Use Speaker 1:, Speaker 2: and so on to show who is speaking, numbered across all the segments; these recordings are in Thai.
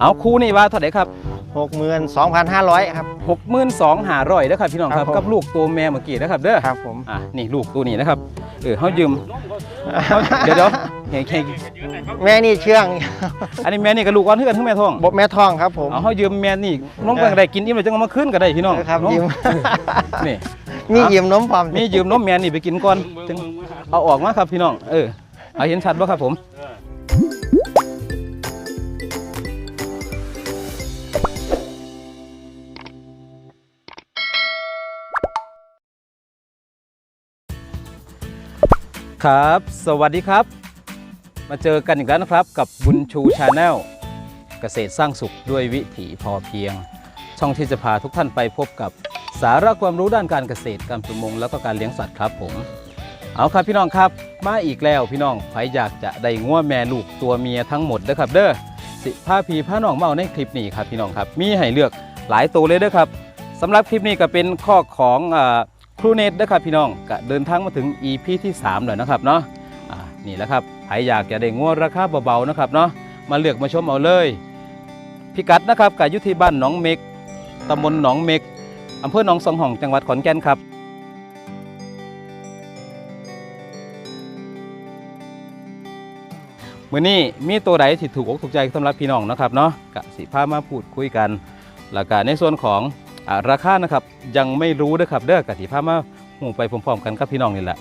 Speaker 1: เอาคู่นี่ว่าเท่าไหร่ครับ
Speaker 2: หกหมื่นสองพันห้าร้อยครับ
Speaker 1: หกหมื่นสองหาร้อยนะครับพี่น้องค
Speaker 2: ครั
Speaker 1: รับบ
Speaker 2: ผม
Speaker 1: กับลูกตัวแม่เมื่อกี้นะครับเด้อ
Speaker 2: ครับผม
Speaker 1: อะนี่ลูกตัวนี้นะครับเออเขายืมเขาเดี๋ยวเดี๋ยวเฮ้ยเฮ้ย
Speaker 2: แม่นี่เชื่อง
Speaker 1: อันนี้แม่นี่กับลูกอ่อนเพื่อนทั้งแม่ท้อง
Speaker 2: บแม่ทองครับผม
Speaker 1: เอาเขายืมแม่นี่น้องก็ได้กินอิ่มเลยจังเอามาขึ้นก็ได้พี่น้อง
Speaker 2: ครับ
Speaker 1: น้อง
Speaker 2: ยืม
Speaker 1: นี่
Speaker 2: มียืมนมพร้อม
Speaker 1: มียืมนมแม่นี่ไปกินก่อนจึงเอาออกมาครับพี่น้องเออเอาเห็นชัดป่ะครับผม ครับ สวัสดีครับ มาเจอกันอีกแล้วนะครับกับบุญชูชาแนลเกษตรสร้างสุขด้วยวิถีพอเพียง ช่องที่จะพาทุกท่านไปพบกับสาระความรู้ด้านการเกษตรการประมงแล้วก็การเลี้ยงสัตว์ครับผมเอาครับพี่น้องครับ มาอีกแล้วพี่น้องใครอยากจะได้งัวแม่ลูกตัวเมียทั้งหมดเด้อครับ เด้อสิผ้าพีผ้าน้องเมาในคลิปนี้ครับพี่น้องครับมีให้เลือกหลายตัวเลยเด้อครับสำหรับคลิปนี้ก็เป็นข้อของอ่า รูเนตเด้อครับพี่น้องก็เดินทางมาถึง EP ที่3แล้วนะครับเนาะอ่านี่แหละครับใครอยากจะได้งัวราคาเบาๆนะครับเนาะมาเลือกมาชมเอาเลยพิกัดนะครับกับยุทธิบ้านหนองเมกตำบลหนองเมกอำเภอหนองสองห้องจังหวัดขอนแก่นครับมื่อนี้มีตัวใดที่ถูกอกถูกใจสำหรับพี่น้องนะครับเนาะกะสิพามาพูดคุยกันแล้วก็ในส่วนของ ราคานะครับยังไม่รู้นะครับเด้อกะสิพามาหูไปพร้อมๆกันกับพี่น้องนี่แหละ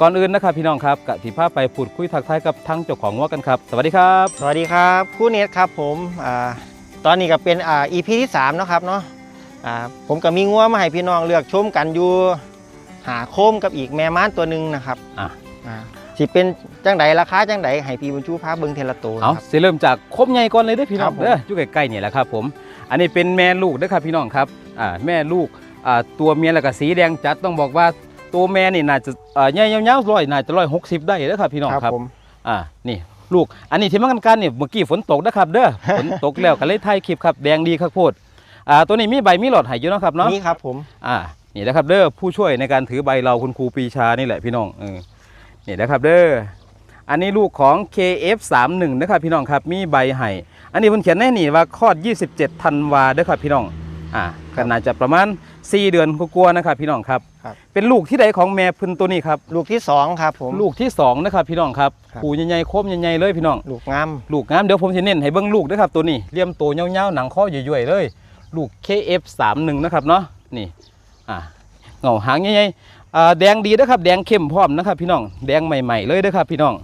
Speaker 1: ก่อนอื่นนะครับพี่น้องครับกะสิพาไปพูดคุยทักทายกับทั้งเจ้าของว่ากันครับ สวัสดีครับ
Speaker 2: สวัสดีครับคู่เนตครับผมอ่าตอนนี้ก็เป็นอ่า EP ที่3เนาะครับเนาะอ่าผมก็มีงัวมาให้พี่น้องเลือกชมกันอยู่หาโคมกับอีกแม่ม้านตัวหนึ่งนะครับ
Speaker 1: อะ
Speaker 2: อ่าสิเป็นจังไดราคาจังไดให้พี่บุญชูพาเบิ่งเทละตัว
Speaker 1: เอา
Speaker 2: นะครับ
Speaker 1: สิเริ่มจากครบใหญ่ก่อนเลยเด้อพี่น้อง
Speaker 2: ครับผม
Speaker 1: เด้ออยู่ใกล้ๆนี่แหละครับผม อันนี้เป็นแม่ลูกเด้อครับพี่น้องครับอ่าแม่ลูกอ่าตัวเมียแล้วก็สีแดงจัดต้องบอกว่าตัวแม่นี่น่าจะอ่าใหญ่ยาวๆร้อยน่าจะร้อยหกสิบได้เด้อครับพี่น้องครับ
Speaker 2: ผม
Speaker 1: อ่านี่ลูก อันนี้ที่มันกันกันเนี่ยเมื่อกี้ฝนตกนะครับเด้อฝนตกแล้วก็เลยถ่ายคลิปครับแดงดีครับโพดอ่าตัวนี้มีใบมีหลอดให้อยู่เนาะครับเนาะ
Speaker 2: นี่ครับผม
Speaker 1: อ่านี่นะครับเด้อผู้ช่วยในการถือใบเราคุณครูปรีชานี่แหละพี่น้องเออนี่นะครับเด้ออันนี้ลูกของ KF31 นะครับพี่น้องครับมีใบให้ อันนี้เพิ่นเขียนแน่นี่ว่าคลอด 27ธันวาเด้อครับพี่น้องอ่าก็น่าจะประมาณ 4 เดือนกลัวาๆนะครับพี่น้องครับ
Speaker 2: ครับ
Speaker 1: เป็นลูกที่ใดของแม่เพิ่นตัวนี้ครับ
Speaker 2: ลูกที่สองครับผม
Speaker 1: ลูกที่สองนะครับพี่น้องครับ
Speaker 2: ครับ
Speaker 1: ผูใหญ่ๆโคมใหญ่ๆเลยพี่น้อง
Speaker 2: ลูกงาม
Speaker 1: ลูกงามเดี๋ยวผมจะเน้นให้เบิ้งลูกด้วยครับตัวนี้เลี่ยมตัวเงาวๆหนังข้อยุ่ยๆเลย ลูก KF31 นะครับเนาะนี่อ่าเงาหางใหญ่ๆอ่าแดงดีนะครับแดงเข้มพร้อมนะครับพี่น้องแดงใหม่ๆเลยนะครับพี่น้อง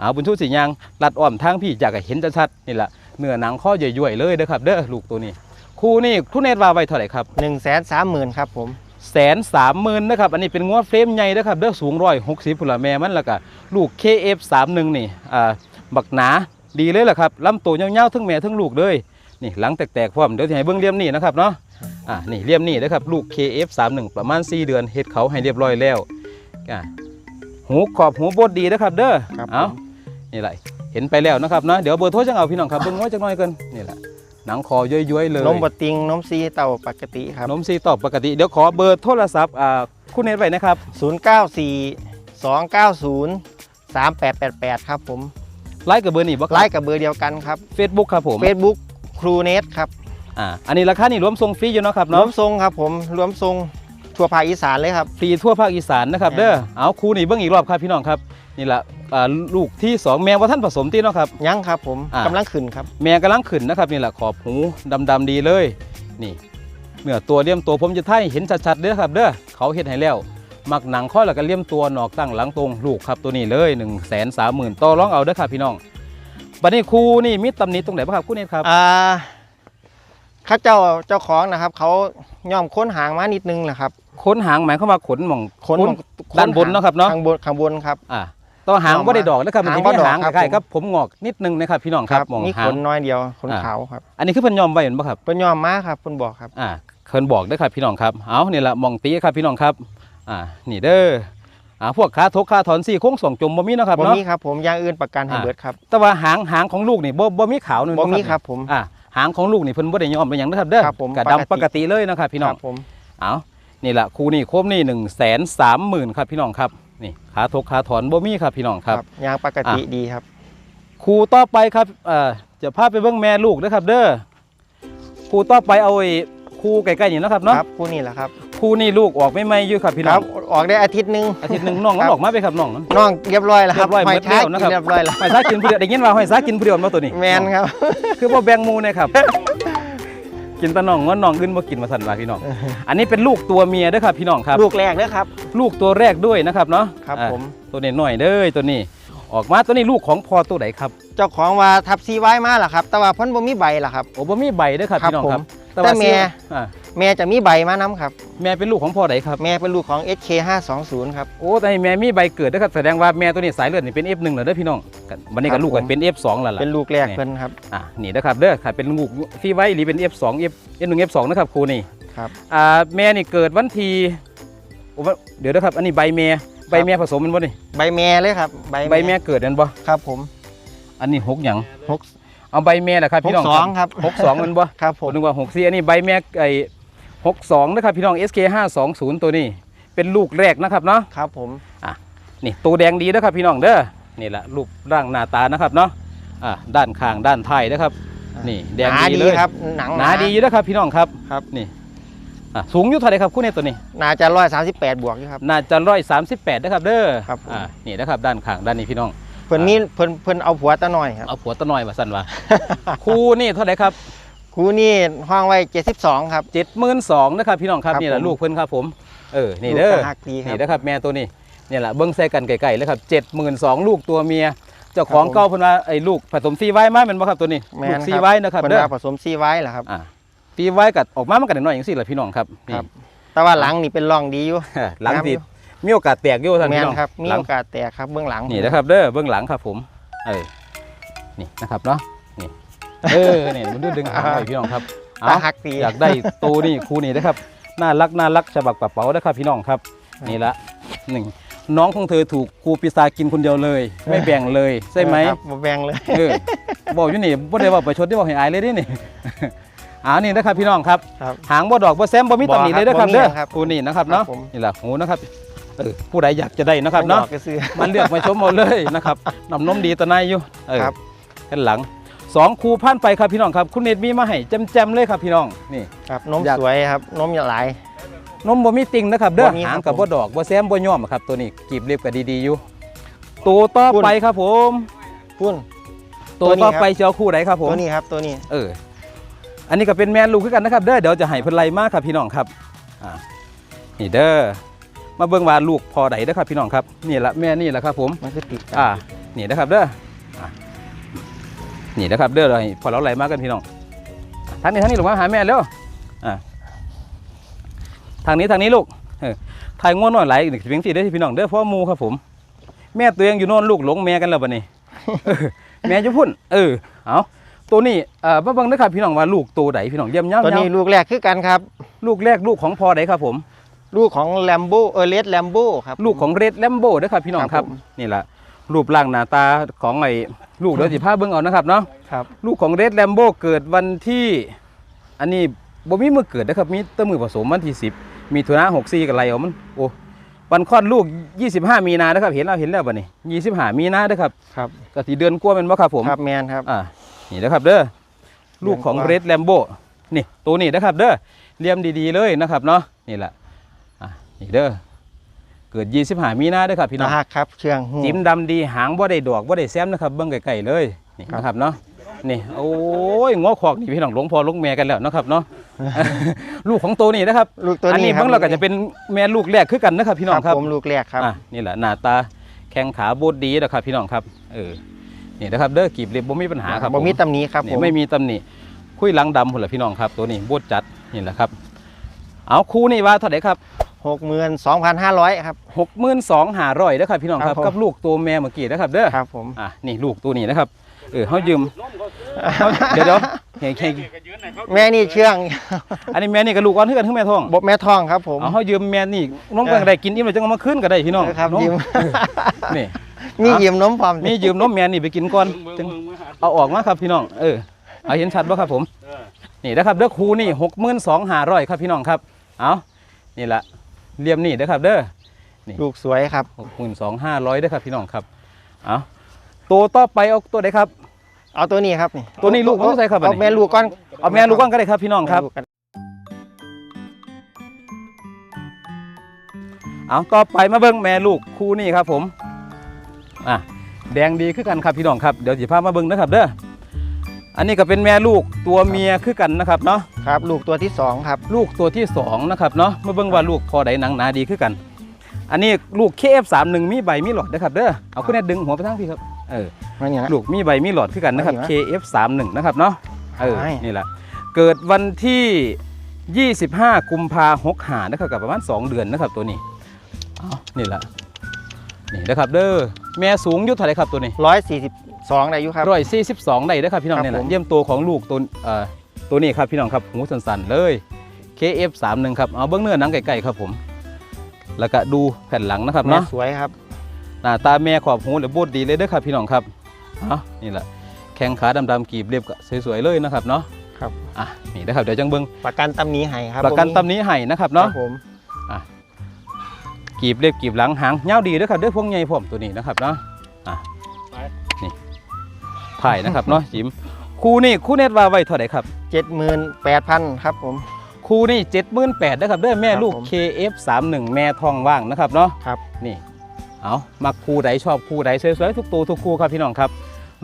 Speaker 1: อ่าบุญชูสียางลัดอ้อมทางพี่อยากให้เห็นชัดๆนี่แหละ เนื้อหนังข้อยุ่ยๆเลยนะครับเด้อลูกตัวนี้คู่นี่คู่เนตว่าไว้เท่าไหร่ครับ
Speaker 2: 1นึ่งแสนสามหมื่นครับผม
Speaker 1: แสนสามหมื่นนะครับอันนี้เป็นงวดเฟรมใหญ่นะครับเด้อสูงร้อยหกสิบผุละแม่มันแล้วก็ลูก KF31 นี่อ่าบักหนาดีเลยแหละครับลำตัวยาวๆทั้งแม่ทั้งลูกเลยนี่หลังแตกๆพร้อมเดี๋ยวจะให้เบิ้งเลี่ยมนี่นะครับเนาะอ่านี่เลี่ยมนี่นะครับลูก KF31 ประมาณ 4 เดือนเฮ็ดเขาให้เรียบร้อยแล้วอ่าหูขอบหูบดดีนะครับเด้อ
Speaker 2: ครับ
Speaker 1: เอา
Speaker 2: ผม
Speaker 1: นี่แหละ เห็นไปแล้วนะครับเนาะเดี๋ยวเบอร์โทรจังเอาพี่น้องครับเบิ้งไว้จังหน่อยกันนี่แหละหนังคอย้อยๆเลย
Speaker 2: นมบดติงนมซีเต่าปกติครับ
Speaker 1: นมซีตอบปกติเดี๋ยวขอเบอร์โทรศัพท์อ่าคุณเนตไว้นะครับ
Speaker 2: 094 290 3888 ครับผม
Speaker 1: ไลค์กับเบอร์นี่บ่ครับ
Speaker 2: ไลค์กับเบอร์เดียวกันครับ
Speaker 1: เฟซบุ๊กครับผม
Speaker 2: Facebook ครูเนตครับ
Speaker 1: อ่าอันนี้ราคานี่รวมส่งฟรีอยู่เนาะครับ
Speaker 2: รว
Speaker 1: เนาะ
Speaker 2: มทรงครับผมรวมทรงทั่วภาคอีสานเลยครับ
Speaker 1: ฟรีทั่วภาคอีสานนะครับ
Speaker 2: ครับ
Speaker 1: เด้อเอาครูนี่เบิ่งอีกรอบครับพี่น้องครับนี่ละอ่า ลูกที่สองแม่ว่าท่านผสมตีเนาะครับ
Speaker 2: ยังครับผม
Speaker 1: อ่า
Speaker 2: กำลังขึ้นครับ
Speaker 1: แม่กำลังขึ้นนะครับนี่แหละขอบหูดำๆดีเลย นี่เนื้อตัวเลี่ยมตัวผมจะไทยเห็นชัดๆเด้อครับ เด้อเขาเฮ็ดให้แล้วมักหนังข้อแล้วก็เลี่ยมตัวหนอกตั้งหลังตรงลูกครับตัวนี้เลย1นึ่งแสนสามหมื่นต่อร้องเอาเด้อครับพี่น้องบัดนี้ครูนี่มีตำหนิตรงไหนบ้างครับครูเนี่ยครับ
Speaker 2: อ่าข้าเจ้าเจ้าของนะครับ เขาย่อมค้นหางมานิดนึงแหละครับ
Speaker 1: ค้นหางหมายเข้ามว่าขนหม่อง
Speaker 2: ค้น
Speaker 1: ค้นด้านบนเนาะครับเนาะ
Speaker 2: ข้างบนข้างบนครับ
Speaker 1: อ่า ต่อหาง
Speaker 2: เอามา
Speaker 1: ว่าได้ดอกนะครับมัน
Speaker 2: หาง
Speaker 1: จะ
Speaker 2: บ่
Speaker 1: มี
Speaker 2: ดอก
Speaker 1: หาง
Speaker 2: ครับ
Speaker 1: คล้าย
Speaker 2: ผม
Speaker 1: ๆครับผมงอกนิดนึงนะครับพี่น้องครับมอง
Speaker 2: มี
Speaker 1: หา
Speaker 2: ข
Speaker 1: ง
Speaker 2: นน้อยเดียวขน
Speaker 1: อ่า
Speaker 2: ขาวครับ
Speaker 1: อันนี้คือเพิ่นยอมไว้เห็นบ่ครับ
Speaker 2: เป็นย่อมมาครับเพิ่นบอกครับ
Speaker 1: อ่าเพิ่นบอกได้อครับพี่น้องครับเอานี่ละมองตีครับพี่น้องครับอ่านี่เด้ออ่าพวกขาทกขาถอนซี่โค้งส่งจมบ่มีเนาะครับ
Speaker 2: บ่
Speaker 1: เนาะ
Speaker 2: มีครับผมอย่างอื่นประกันให้
Speaker 1: อ่า
Speaker 2: เบิดครับ
Speaker 1: แต่ว่าหางหางของลูกนี่บ่บ่มีขาวนึง
Speaker 2: บ่มีครับผม
Speaker 1: อ่าหางของลูกนี่เพิ่นบ่ได้ยอมเป็นหยังนะครับเด้อ
Speaker 2: ครับผม
Speaker 1: กะดำปกติเลยนะครับพี่น้อง
Speaker 2: ครับผม
Speaker 1: เอานี่ละครูนี่โคมนี่1 3 0 0 0 0ครับพี่น้องครับ นี่ขาทกขาถอนบ่มีครับพี่น้องครับ
Speaker 2: อย่างปกติดีครับ
Speaker 1: ครูต่อไปครับเอ่อจะพาไปเบิ่งแม่ลูกนะครับ เด้อคู่ต่อไปเอาไอ้คู่ใกล้ๆนี่เนาะครับเนาะ
Speaker 2: ครับคู่นี้แหละครับ
Speaker 1: คู่นี่ลูกออกไม่ไม่อยู่ครับพี่
Speaker 2: ค
Speaker 1: น้อ
Speaker 2: รั
Speaker 1: ง
Speaker 2: บออกได้อาทิตย์หนึง
Speaker 1: อาทิตย์หนึ่งน้องก็
Speaker 2: ครับ
Speaker 1: ออกมาไปครับน้อง
Speaker 2: น้องเรียบร้อยแล้วครับ
Speaker 1: เรียบร้อย
Speaker 2: หอย
Speaker 1: หมด
Speaker 2: ท้าย
Speaker 1: แล้ว
Speaker 2: กิ
Speaker 1: นะครับ
Speaker 2: นเรียบร้อยแล้ว
Speaker 1: หอยซากินผู้เดียวได้ยินว่าหอยซากินผู้เดียวมาตัวนี้
Speaker 2: แมนครับ
Speaker 1: คือว่าแบ่งหมูเนี่ยครับ กินแตะน่องว่าน้องขึ้นมากินมาสั่นว่าพี่น้อง อันนี้เป็นลูกตัวเมียเด้อครับพี่น้องครับ
Speaker 2: ลูกแรกเด้อครับ
Speaker 1: ลูกตัวแรกด้วยนะครับเนาะ
Speaker 2: ครับ
Speaker 1: อ่า
Speaker 2: ผม
Speaker 1: ตัวนี้หน่อยเด้อตัวนี้ ออกมาตัวนี้ลูกของพอตัวไหนครับ
Speaker 2: เจ้าของว่าทับซีไว้มาล่ะครับ แต่ว่าเพ้นบ่มีใบล่ะครับ
Speaker 1: โอ้บ่มีใบเด้อครับ
Speaker 2: ครับ
Speaker 1: พี่น้องครับ
Speaker 2: ผม
Speaker 1: ว่า
Speaker 2: แต่แม่
Speaker 1: เสื้ออ่า
Speaker 2: แม่จะมีใบมานํครับ
Speaker 1: แม่เป็นลูกของพ่อไหนครับ
Speaker 2: แม่เป็นลูกของ SK 520 ครับ
Speaker 1: โอ้แต่ให้แม่มีใบเกิดเด้อครับแสดงว่าแม่ตัวนี้สายเลือดนี่เป็น F1 แล้วเด้อพี่น้องกันวันนี้
Speaker 2: ครั
Speaker 1: กับบลูกกัน
Speaker 2: ผม
Speaker 1: เป็น F2 แล้วล่ะ
Speaker 2: เป็นลูกแรก
Speaker 1: นี่
Speaker 2: เพิ่นครับ
Speaker 1: อะนี่นะครับเด้อค่ะเป็นลูกที่ไว้หรือเป็น F2 F F1 F2 นะครับครูนี่
Speaker 2: ครับ
Speaker 1: อ่าแม่นี่เกิดวันที่โอ้ว่าเดี๋ยวนะครับอันนี้ใบแม่ใบแม่ผสมมันบ่นี่
Speaker 2: ใบแม่เลยครับใบ
Speaker 1: ใบแม่เกิดนั่นบ่
Speaker 2: ครับผม
Speaker 1: อันนี้หกหยัง
Speaker 2: หก
Speaker 1: เอาใบแม่แหละครับ
Speaker 2: ห
Speaker 1: พี่
Speaker 2: ก
Speaker 1: น้อง
Speaker 2: สองครับ
Speaker 1: หกสองมันบ่
Speaker 2: ครับผ
Speaker 1: ผมมนึกว่าหกสี่อันนี้ใบแม่ไอ้ หกสองนะครับพี่น้อง SK 520ตัวนี้ เป็นลูกแรกนะครับเนาะ
Speaker 2: ครับผม
Speaker 1: นี่ตัวแดงดีนะครับพี่น้องเด้อนี่แหละรูปร่างหน้าตานะครับเนาะอ่าด้านข้างด้านท้ายนะครับนี่แดง
Speaker 2: หนา
Speaker 1: ดี
Speaker 2: ดี
Speaker 1: เลย
Speaker 2: ครับหนัง
Speaker 1: หนาดีอยู่นะครับพี่น้องครับ
Speaker 2: ครับ
Speaker 1: นี่อะสูงอยู่เท่าไหร่ครับคู่นี้ตัวนี้
Speaker 2: น่าจะ138บวกอยู่ครับ
Speaker 1: น่าจะร้อยสามสิบแปดนะครับเด้อ
Speaker 2: ครับผม
Speaker 1: อ่านี่นะครับด้านข้างด้านนี้พี่น้อง
Speaker 2: เพิ่นมีเพิ่นเพิ่นเอาผัวตะหน่อยครับ
Speaker 1: เอาผัวตะน้อยมาสั่นว่าคู่นี่เท่าไหร่ครับ
Speaker 2: คู่นี้ห้องไว้ 72 ครับ
Speaker 1: เจ็ดหมื่นสองนะครับพี่น้องครับ
Speaker 2: ครับ
Speaker 1: นี่แหละ
Speaker 2: ผม
Speaker 1: ลูกเพิ่นครับผมเออนี่เด้อ
Speaker 2: ลูกก็ฮักดีครั
Speaker 1: นี่
Speaker 2: บ
Speaker 1: นะครับแม่ตัวนี้นี่แหละเบิ้งใส่กันไก่ๆเลยครับเจ็ดหมื่นสองลูกตัวเมียเจ้าของ
Speaker 2: ครับผม
Speaker 1: เก่าเพิ่นว่าไอ้ลูกผสมซีไว้มาเป็นบ่ครับตัวนี้
Speaker 2: แม่
Speaker 1: ลู
Speaker 2: น
Speaker 1: กซี
Speaker 2: ครับ
Speaker 1: ไว้นะครับ
Speaker 2: เพิ่น
Speaker 1: เด้อ
Speaker 2: ว่าผสมซีไว้เหรอครับ
Speaker 1: อ่าซีไว้กับออกมามันกันหน่อยอย่างสี่แหละพี่น้องครับนี่
Speaker 2: ครับ แต่ว่าหลังนี่เป็นร่องดีอยู่
Speaker 1: หลัง
Speaker 2: ครับ
Speaker 1: สิมีโอกาสแตกอยู่ท่าน
Speaker 2: แม่
Speaker 1: พี่
Speaker 2: น
Speaker 1: น้อง
Speaker 2: ครับ มี
Speaker 1: หลัง
Speaker 2: โอกาสแตกครับเบื้องหลัง
Speaker 1: นี่นะครับเด้อเบื้องหลังครับผม เออนี่นะครับเนาะนี่ เออนี่มันดูดึงหางไว้พี่น้องครับ
Speaker 2: ตา
Speaker 1: เอา
Speaker 2: หักดี
Speaker 1: อยากได้ตัวนี่ครูนี่นะครับน่ารักน่ารักฉบับกระเป๋านะครับพี่น้องครับนี่ละหนึ่งน้องของเธอถูกครูปีศาจกินคนเดียวเลย ไม่แบ่งเลยใช่ไหม
Speaker 2: ครับบ่แบ่งเลย
Speaker 1: เออบอกอยู่นี่บ่ได้ว่าไปชดที่บอกให้อายเลยเดินี่ อ่านี่นะครับพี่น้องครับ
Speaker 2: ครับ
Speaker 1: หางบ่ดอกบ่แซมบ่มีตำหนิเลยนะครับ
Speaker 2: บ่มี
Speaker 1: เด้อ
Speaker 2: ครับ
Speaker 1: ครูนี่นะครับเนาะ
Speaker 2: ครับผม
Speaker 1: นี่แหละหูนะครับเออผู้ใดอยากจะได้นะครับเนาะ
Speaker 2: บอกก็ซื้อ
Speaker 1: มันเลือกมาชมเอาเลยนะครับน้ำนมดีตะนายอยู่เออ
Speaker 2: ครับ
Speaker 1: กันหลัง สองคูผ่านไปครับพี่น้องครับ คุณเนตมีมาให้แจมๆเลยครับพี่น้องนี่
Speaker 2: ครับนม
Speaker 1: อยาก
Speaker 2: สวยครับนมอย่าหลาย
Speaker 1: นมบ่มีติ่งนะครับเด้อ
Speaker 2: บ่มีครับ
Speaker 1: หางกับ
Speaker 2: ผม
Speaker 1: บ่ดอกบ่แซมบ่ย่อมครับตัวนี้กีบเรียบก็ดีๆอยู่ตัวต่อ
Speaker 2: คุณ
Speaker 1: ไปครับผม
Speaker 2: พุ่น
Speaker 1: ตัว
Speaker 2: ตัวนี้
Speaker 1: ต่อ
Speaker 2: ครับ
Speaker 1: ไปเชียวคู่ไหนครับผม
Speaker 2: ตัวนี้ครับตัวนี้
Speaker 1: เอออันนี้ก็เป็นแมนลูกคือกันนะครับเด้อเดี๋ยวจะให้เพิ่นไล่มาครับพี่น้องครับอ่านี่เด้อมาเบิ่งว่าลูกพอใดเด้อครับพี่น้องครับนี่ละแม่นี่แหละครับผม
Speaker 2: มันคือติดกัน
Speaker 1: อ่านี่นะครับเด้ออะ นี่นะครับเด้อเลยพอเราไหลมากันพี่น้องทางนี้ทางนี้ลงมาหาแม่เร็วอ่าทางนี้ทางนี้ลูกเออถ่ายง่วงหน่อยไหลเพียงสี่ได้อพี่น้องเด้อพ่อหมูครับผม แม่ตัวเองอยู่โน่นลูกหลงแม่กันแล้วบัดนี้เออแม่จะพุ่น เออเอาตัวนี้เอ่อมาเบิ่งนะครับพี่น้องว่าลูกตัวใดพี่น้องเยี่ยมเย้า
Speaker 2: ตัวนี้ลูกแรกคือกันครับ
Speaker 1: ลูกแรกลูกของพอใดครับผม
Speaker 2: ลูกของแลมโบเออเลสแลมโบครับ
Speaker 1: ลูกของเรดแลมโบ้นะครับพี่น้องค
Speaker 2: ครั
Speaker 1: รับบ
Speaker 2: ผม
Speaker 1: นี่แหละ รูปร่างหน้าตาของไอ้ลูกเดี๋ยวสิพาเบิ่งเอานะครับเนาะ
Speaker 2: ครับ
Speaker 1: ลูกของเรดแลมโบ้เกิดวันที่ อันนี้บ่มีมือเกิดนะครับมีแต้มือผสมวันที่ 10 มีถุนา64กับไรเอามันโอ้วันคลอดลูก 25 มีนานะครับเห็นแล้วเห็นแล้วบัดนี้25 มีนาเด้อครับ
Speaker 2: ครับ
Speaker 1: ก็สิเดือนกว่าแม่นบ่ครับผม
Speaker 2: ครับแมนครับ
Speaker 1: อ่านี่นะครับเด้อลูกของ
Speaker 2: เดือนกว่า
Speaker 1: เรดแลมโบ้นี่ตัวนี้นะครับเด้อเลียมดีๆเลยนะครับเนาะนี่แหละอะนี่เด้อ เกิด25มีนาเด้อครับพี่น้อง
Speaker 2: นะฮะครับ เชื่องหู
Speaker 1: จิ้มดำดีหางบ่ได้ดอกบ่ได้แซมนะครับเบิ่งไกลๆเลยนี่
Speaker 2: ครับ
Speaker 1: นะครับเนาะนี่โอ้ยงอขอกนี่พี่น้องหลวงพ่อหลวงแม่กันแล้วนะครับเนาะ ลูกของตัวนี้นะครับ
Speaker 2: ลูกตัว
Speaker 1: อัน
Speaker 2: นี้
Speaker 1: นี้
Speaker 2: ครั
Speaker 1: เบิ่งเราก็จะเป็นแม่ลูกแรกคือกันนะครับพี่น้องครับ
Speaker 2: ผมลูกแรกครับ
Speaker 1: อะนี่แหละหน้าตาแข้งขาโบดดีนะครับพี่น้องครับเออนี่นะครับเด้อกีบเล็บบ่มีปัญหาครับ
Speaker 2: บ่มี
Speaker 1: ผ
Speaker 2: ตำหนิครับ
Speaker 1: นี่
Speaker 2: ผม
Speaker 1: ไม่มีตำหนิคุยหลังดำพุ่นละพี่น้องครับ ตัวนี้โบดจัดนี่แหละครับ เอาคู่นี่ว่าเท่าไหร่ครับ
Speaker 2: หกหมื่นสองพันห้าร้อยครับ
Speaker 1: หกหมื่นสองหาร้อยนะครับพี่น้องครับ
Speaker 2: ครับผม
Speaker 1: กับลูกตัวแม่เมื่อกี้นะครับเด้อ
Speaker 2: ครับผม
Speaker 1: อะนี่ลูกตัวนี้นะครับเออเขายืมเขาเดี๋ยวเดี๋ยวเฮ้ยเฮ้ย
Speaker 2: แม่นี่เชื่อง
Speaker 1: อันนี้แม่นี่กับลูกอ่อนเท่ากันทั้งแม่ท้อง
Speaker 2: บบแม่ทองครับผม
Speaker 1: เอาเขายืมแม่นี่น้องแบ่งได้กินอิ่มเลยจังเอามาขึ้นก็ได้พี่น้อง
Speaker 2: ครับ
Speaker 1: น้อง
Speaker 2: ยืม
Speaker 1: นี่
Speaker 2: มียืมนมพร้อม
Speaker 1: มียืมนมแม่นี่ไปกินก่อนจึงเอาออกมาครับพี่น้อง เออ เอาเห็นชัดป่ะครับผม นี่นะครับเด้อครูนี่หกหมื่นสองหาร้อยครับพี่น้องครับ เอานี่แหละ เลี่ยมนี่เด้อครับ เด้อ
Speaker 2: ลูกสวยครับ
Speaker 1: หกหมื่นสองห้าร้อยเด้อครับพี่น้องครับเอาตัวต่อไปเอาตัวใดครับ
Speaker 2: เอาตัวนี้ครับนี่
Speaker 1: ตัวนี้ลูกของใครครับอันนี้
Speaker 2: เอาแม่ลูกก่อน
Speaker 1: เอาแม่ลูกก่อนก็ได้ครับพี่น้องครับ
Speaker 2: แม่ลูกกัน
Speaker 1: เอาต่อไปมาเบิ่งแม่ลูกคู่นี้ครับผมอะแดงดีคือกันครับพี่น้องครับเดี๋ยวสิพามาเบิ่งนะครับเด้อ อันนี้ก็เป็นแม่ลูกตัวเมียคือกันนะครับเนาะ
Speaker 2: ครับ ลูกตัวที่สองครับ
Speaker 1: ลูกตัวที่สองนะครับเนาะมาเบิ่งว่าลูกพอใดหนังหนาดีคือกัน อันนี้ลูก KF31 มีใบมีหลอดนะครับเด้อเอาคุณแน่ดึงหัวไปทางพี่ครับเออ
Speaker 2: มันอย่างนั้น
Speaker 1: ลูกมีใบมีหลอดคือกันนะครับ
Speaker 2: อันนี้
Speaker 1: KF31 นะครับเนาะเออ
Speaker 2: ใช่
Speaker 1: นี่แหละเกิดวันที่ 25 กุมภาหกหานะครับกับประมาณ 2 เดือนนะครับตัวนี้เอานี่แหละนี่นะครับเด้อแม่สูงอยุทธเท่าไหรครับตัวนี้
Speaker 2: ร้อยสี่สิบ สองได้อายุครับ
Speaker 1: ร้อยสี่สิบสองได้เด้อครับพี่น้อง
Speaker 2: ครับ
Speaker 1: เนี่ยแหละ
Speaker 2: ผม
Speaker 1: เยี่ยมตัวของลูกตัวเอ่อตัวนี้ครับพี่น้องครับหูสันๆเลย KF31 ครับเอาเบื้องเนื้อหนังไก่ๆครับผม แล้วก็ดูแผ่นหลังนะครับ
Speaker 2: แม่
Speaker 1: เนาะ
Speaker 2: สวยครับ
Speaker 1: หน้าตาแม่ขอบหูหรือโบดดีเลยเด้อครับพี่น้องครับเอานี่แหละแข้งขาดำๆกีบเรียบก็สวยๆเลยนะครับเนาะ
Speaker 2: ครับ
Speaker 1: อะนี่นะครับเดี๋ยวจังเบิ้ง
Speaker 2: ประกันตำหนี้ให้ครับ
Speaker 1: ประกัน
Speaker 2: ผม
Speaker 1: ตำหนี้ให้นะครับ
Speaker 2: ครั
Speaker 1: เนาะ
Speaker 2: บผม
Speaker 1: กีบเรียบกีบหลังหางเงาวดีเด้อครับเด้อพวกใหญ่พร้อมตัวนี้นะครับเนาะอะนี่ ถ่ายนะครับเนาะจิมคู่นี่คู่เน็ตว่าไว้เท่าไหร่ครับ
Speaker 2: เจ็ดหมื่นแปดพันครับผม
Speaker 1: คู่นี่เจ็ดหมื่นแปดนะครับเด้อแม่
Speaker 2: ครับ
Speaker 1: ลูก
Speaker 2: ผม
Speaker 1: KF31 แม่ทองว่างนะครับเนาะ
Speaker 2: ครับ
Speaker 1: นี่เอามักคู่ใดชอบคู่ใดสวยๆทุกตัวทุกคู่ครับพี่น้องครับ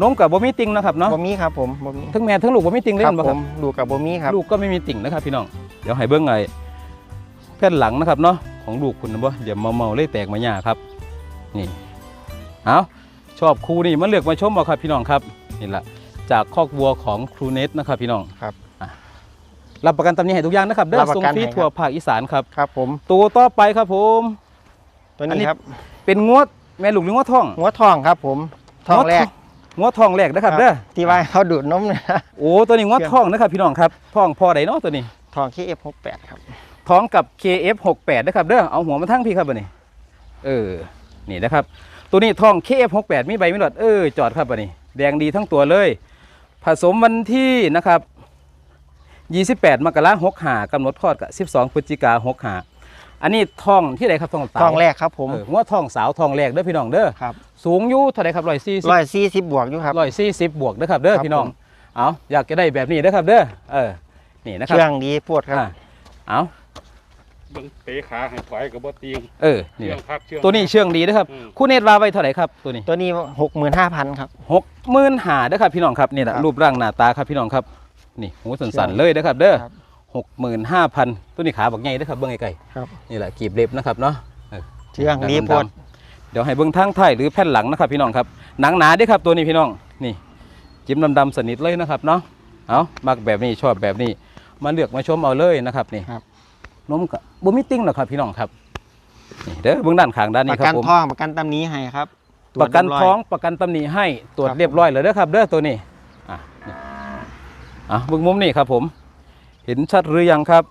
Speaker 1: นมกับบ่มีติงนะครับเนาะ
Speaker 2: บ่มีครับผมบ่มี
Speaker 1: ทั้งแม่ทั้งลูกบ่มีติงเล่
Speaker 2: ครับ
Speaker 1: นบ่
Speaker 2: ผ
Speaker 1: ครับ
Speaker 2: มลูกกับบ่มีครับ
Speaker 1: ลูกก็ไม่มีติ่งนะครับพี่น้องเดี๋ยวให้เบิ้งไงแผ่นหลังนะครับเนาะของลูกคุณนะบ่เดี๋ยวเมาเมาๆเลยแตกมาหยาครับ นี่เอาชอบครูนี่มาเลือกมาชมเอาครับพี่น้องครับ นี่แหละจากคอกวัวของครูเนตนะครับพี่น้อง
Speaker 2: ครับ
Speaker 1: อะรับประกันตำหนี้ให้ทุกอย่างนะครับเด้อ
Speaker 2: รับประ
Speaker 1: ส่ง
Speaker 2: กัน
Speaker 1: ฟรี
Speaker 2: ให้ครับ
Speaker 1: ทั่วภาคอีสานครับ
Speaker 2: ครับ ผม
Speaker 1: ตัวต่อไปครับผม
Speaker 2: ตัว
Speaker 1: อันนี้
Speaker 2: นี้ครับ
Speaker 1: เป็นงวดแม่ลูกหรืองัวทอง
Speaker 2: หัวทองครับ ผมทองแรก
Speaker 1: งวดทองแรกนะครับเด้อ
Speaker 2: ที่ว่าเขาดูดนมเนี่ยนะ
Speaker 1: โอ้ตัวนี้งวดทองนะครับพี่น้องครับทองพอใดเนาะตัวนี้
Speaker 2: ทองที่ F68 ครับ
Speaker 1: ท้องกับ KF68 นะครับเด้อเอาหัวมาทั้งพี่ครับบัดนี้เออนี่นะครับ ตัวนี้ท้อง KF68 มีใบมีหลอดเออจอดครับบัดนี้ แดงดีทั้งตัวเลย ผสมวันที่นะครับ28มกราคม65กำหนดคลอดกับ12พฤศจิกา65อันนี้ท้องที่ไหนครับท้องสาว
Speaker 2: ทองแรกครับผม
Speaker 1: เออว่าท้องสาวท้องแรกเด้อพี่น้องเด้อ
Speaker 2: ครับ
Speaker 1: สูงอยู่เท่าไหรครับร้อยสี่สิบ
Speaker 2: ร้อยสี่สิบบวกอยู่ครับ
Speaker 1: ร้อยสี่สิบบวกเด้อครับเด้อ
Speaker 2: ครับ
Speaker 1: พี่น้อง
Speaker 2: ผม
Speaker 1: เอาอยากจะได้แบบนี้เด้อครับเด้อเออนี่นะครับ
Speaker 2: เครื่องดีปวดครับ
Speaker 1: อ่าเอา
Speaker 3: เบิ่งเตะขาให้ถอยกับบ่ตีง
Speaker 1: เออนี่
Speaker 3: เชื่องพักเชื่อง
Speaker 1: ตัวนี้เชื่องดีนะครับ
Speaker 3: อืม
Speaker 1: คู่เนตรวาไว้เท่าไหร่ครับตัวนี้
Speaker 2: ตัวนี้หกหมื่นห้าพันครับ
Speaker 1: หกหมื่นหาเด้อครับพี่น้องครับนี่แหละ
Speaker 2: ครับ
Speaker 1: รูปร่างหน้าตาครับพี่น้องครับนี่หูสันๆเลยนะครับ เด้อ
Speaker 2: ครับ
Speaker 1: หกหมื่นห้าพันตัวนี้ขาบักใหญ่เด้อครับเบิ้งไกล
Speaker 2: ครับ
Speaker 1: ๆนี่แหละกีบเล็บนะครับเนาะ
Speaker 2: เครื่องดีปวด
Speaker 1: เดี๋ยวให้เบิ้งทางท้ายหรือแผ่นหลังนะครับพี่น้องครับหนังหนาเด้อครับตัวนี้พี่น้องนี่ จิ้มดำๆสนิทเลยนะครับเนาะเอามักแบบนี้ชอบแบบนี้มาเลือกมาชมเอาเลยนะครับนี่
Speaker 2: ครับ
Speaker 1: นมกับบ่มีติ้งหรอกครับพี่น้องครับนี่เด้อเบื้องด้านข้างด้าน
Speaker 2: ป
Speaker 1: นี้
Speaker 2: ระ
Speaker 1: ครั
Speaker 2: กับน
Speaker 1: ผม
Speaker 2: ทองประกันตำหนี้ให้ครับตว
Speaker 1: ป
Speaker 2: จ
Speaker 1: ระกัน
Speaker 2: เยบย
Speaker 1: ท้องประกันตำหนิให้ตรวจ
Speaker 2: ครับ
Speaker 1: เรียบร้อยเลยเด้อครับเด้อตัวนี้อะนี่อะเบื้องมุมนี่ครับผม เห็นชัดหรือยังครับ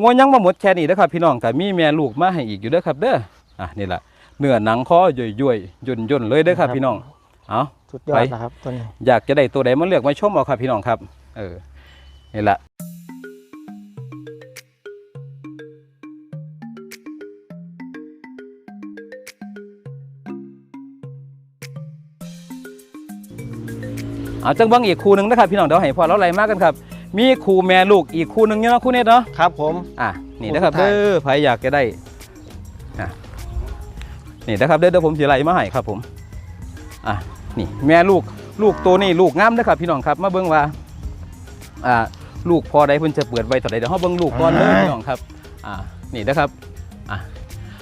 Speaker 1: งวยังมาหมดแค่นี้เด้อครับพี่น้องแต่มีแม่ลูกมาให้อีกอยู่เด้อครับ เด้ออะนี่แหละเนื้อหนังคอย่อยๆย่นย่นๆเลยเด้อครับพี่น้องเอา
Speaker 2: สุดยอ
Speaker 1: ไป
Speaker 2: ดนะครับตัวนี้
Speaker 1: อยากจะได้ตัวใดมาเลือกมาชมเอาครับพี่น้องครับ เออนี่แหละ เอาจังเบังอีกคู่หนึ่งนะครับพี่น้องเดี๋ยวให้พอเราไล่มากกันครับ มีคู่แม่ลูกอีกคู่หนึ่งเนาะคู่เน็ตเนาะ
Speaker 2: ครับผม
Speaker 1: อะนี่นะครับ
Speaker 2: คู่สุดท้าย
Speaker 1: เด้อใครอยากจะได้อะนี่นะครับเด้อเดี๋ยวผมจะไล่มาให้ครับผมอะนี่แม่ลูกลูกตัวนี้ลูกงามนะครับพี่น้องครับมาเบิ่งว่าอ่าลูกพอใดเพิ่นจะเปิดไว้เท่าใดเดี๋ยวเฮาเบิ่งลูกก่อนเลยพี่น้องครับอ่านี่นะครับอะ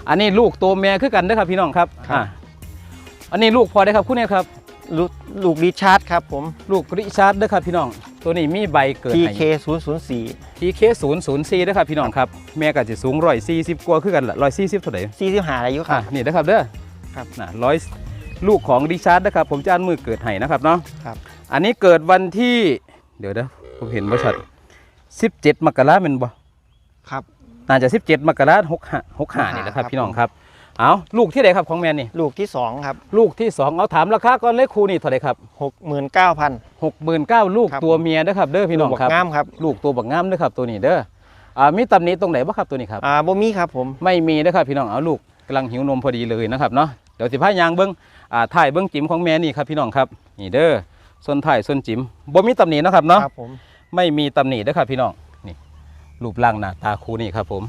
Speaker 1: อันนี้ลูกตัวแม่คือกันเด้อครับพี่น้องครับอะอันนี้ลูกพอได้ครับคุณเนี่ยครับ
Speaker 2: ลูกลูกริชาร์ดครับผม
Speaker 1: ลูกริชาร์ดเด้อครับพี่น้อง ตัวนี้มีใบเกิดให้
Speaker 2: TK 0 0 4
Speaker 1: PK 0 0 4นะครับพี่น้องครับ แม่ก็จะสูงร้อยสี่สิบกว่าคือกันละร้อยสี่สิบเท่าไหร่
Speaker 2: 45อายุค
Speaker 1: อะ
Speaker 2: รับ
Speaker 1: นี่นะครับเด้อ
Speaker 2: ครับ
Speaker 1: นะร้อยลูกของดิชาร์ดนะครับ ผมจะอ่านมือเกิดให้นะครับเนาะ
Speaker 2: ครับ
Speaker 1: อันนี้เกิดวันที่เดี๋ยวนะผมเห็นว่าชัด17 มกราคมเป็นบ่
Speaker 2: ครับ
Speaker 1: น่าจะ 17 มกราคม65 65นี่นะครับ
Speaker 2: ครับ
Speaker 1: พี่น้องครับ เอาลูกที่ไหนครับของแมนนี่
Speaker 2: ลูกที่สองครับ
Speaker 1: ลูกที่สองเอาถามราคาก่อนเลยครูนี่เท่าไหร่ครับ
Speaker 2: 69,000
Speaker 1: 69,000ลูก
Speaker 2: ครับ
Speaker 1: ตัวเมียนะครับเด้อพี่น้องครับ
Speaker 2: ลูกกงามครับ
Speaker 1: ลูกตัวบักงามเด้อครับตัวนี้เด้ออ่ามีตำหนิตรงไหนบ้างครับตัวนี้ครับ
Speaker 2: อ่าบ่มีครับผม
Speaker 1: ไม่มีนะครับพี่น้องเอาลูกกำลังหิวนมพอดีเลยนะครับเนาะเดี๋ยวสิพายางเบิ้งอ่าถ่ายเบิ้งจิ๋มของแม่นี่ครับพี่น้องครับนี่เด้อส่วนถ่ายส่วนจิ๋มบ่มีตำหนินะครับเนาะ
Speaker 2: ครับผม
Speaker 1: ไม่มีตำหนิเด้อครับพี่น้องนี่รูปร่างหน้าตาคูนี่ครับผม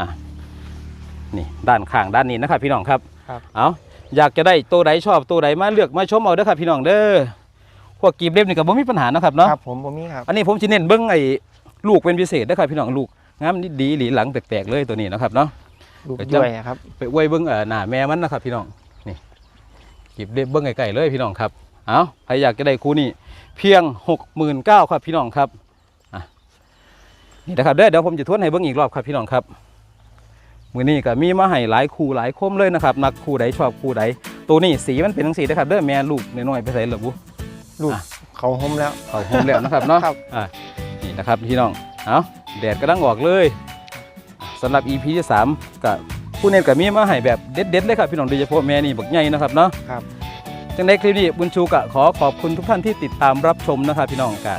Speaker 1: อะ นี่ด้านข้างด้านนี้นะครับพี่น้องครับ
Speaker 2: ครับ
Speaker 1: เอาอยากจะได้ตัวใดชอบตัวใดมาเลือกมาชมเอาเด้อครับพี่น้องเด้อพวกกีบเล็บนี่ก็บ่มีปัญหาเนาะครับเนาะ
Speaker 2: ครับผมผมมีครับ
Speaker 1: อันนี้ผมจะเน้นเบิ้งไอ้ลูกเป็นพิเศษนะครับพี่น้องลูกงามดีหลีหลังแตกๆเลยตัวนี้นะครับเนาะ
Speaker 2: ลูก
Speaker 1: ไปจำ
Speaker 2: ด้วยครับ
Speaker 1: ไปอวยเบิ้งเอ่อหน้าแม่มันนะครับพี่น้องนี่หยิบเล็บเบิ้งไก่ๆเลยพี่น้องครับเอาใครอยากจะได้คู่นี้เพียงหกหมื่นเก้าครับพี่น้องครับอะนี่นะครับเด้อเดี๋ยวผมจะทวนให้เบิ้งอีกรอบครับพี่น้องครับ มือนี้ก็มีมาให้หลายคู่หลายคมเลยนะครับมักคู่ใดชอบคู่ใดตัวนี้สีมันเป็นทั้งสีนะครับเด้อแม่ลูกน้อยๆไปใส่เหรอบุ
Speaker 2: ลูก
Speaker 1: อะ
Speaker 2: เขาห่มแล้ว
Speaker 1: เขาโฮมแล้วนะครับเนาะ
Speaker 2: ครับ
Speaker 1: อะนี่นะครับพี่น้องเอาแดดก็ดังออกเลยสำหรับ EP ที่3กับผู้เน็ตกับมีมาให้แบบเด็ดๆเลยครับพี่น้องโดยเฉพาะแม่นี่บักใหญ่นะครับเนาะ
Speaker 2: ครับ
Speaker 1: จังในคลิปนี้บุญชูกะขอขอบคุณทุกท่านที่ติดตามรับชมนะครับพี่น้องกะ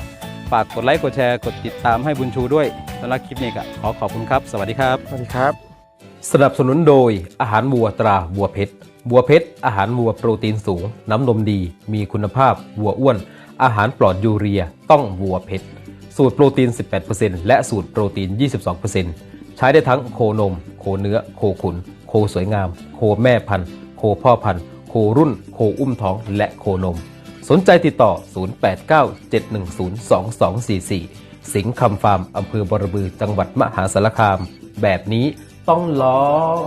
Speaker 1: ฝากกดไลค์กดแชร์กดติดตามให้บุญชูด้วยสำหรับคลิปนี้กะขอขอบคุณครับ สวัสดีครับ
Speaker 2: สวัสดีครับ
Speaker 4: สนับสนุนโดยอาหารวัวตราวัวเพชรวัวเพชร อาหารวัวโปรตีนสูง น้ำนมดี มีคุณภาพวัวอ้วน อาหารปลอดยูเรีย ต้องวัวเพชร สูตรโปรตีน 18%และสูตรโปรตีน 22%ใช้ได้ทั้งโคนม โคเนื้อ โคขุน โคสวยงาม โคแม่พันธุ์ โคพ่อพันธุ์ โครุ่น โคอุ้มท้อง และโคนม สนใจติดต่อ 0897102244 สิงห์คำฟาร์มอำเภอบรบือจังหวัดมหาสารคาม แบบนี้ ต้องลอง